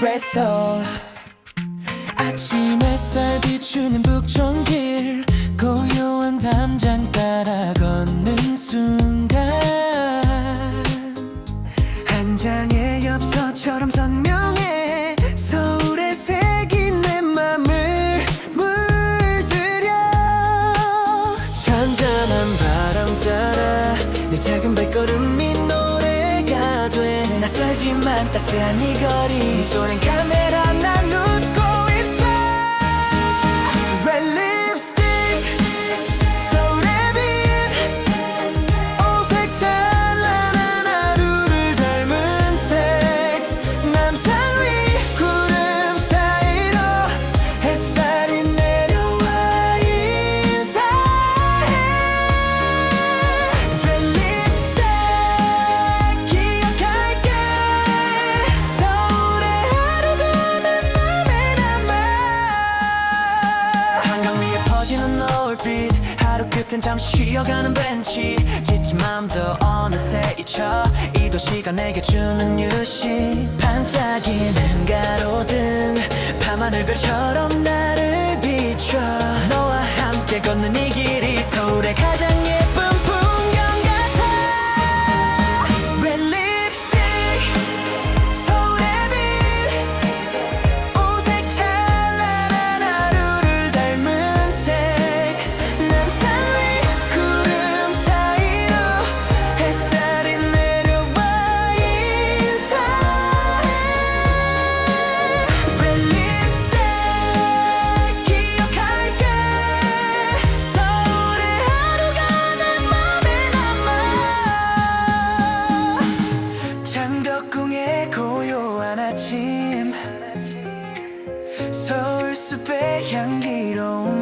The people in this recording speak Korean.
espresso 아침 햇살 비추는 북촌길 고요한 담장 따라 걷는 순간 한 장의 엽서처럼 선명해 서울에 새긴 내 맘을 물들여 잔잔한 바람 따라 내 작은 발걸음이 노래가 돼 낯설지만 따스한 이 거리. 네 손엔 카메라 하루 끝엔 잠시 쉬어가는 벤치. 지친 맘도 어느새 잊혀. 이 도시가 내게 주는 유시. 반짝이는 가로등. 밤하늘 별처럼 나를 비춰. 너와 함께 걷는 이 길이 서울의 가장 서울 숲의 향기로운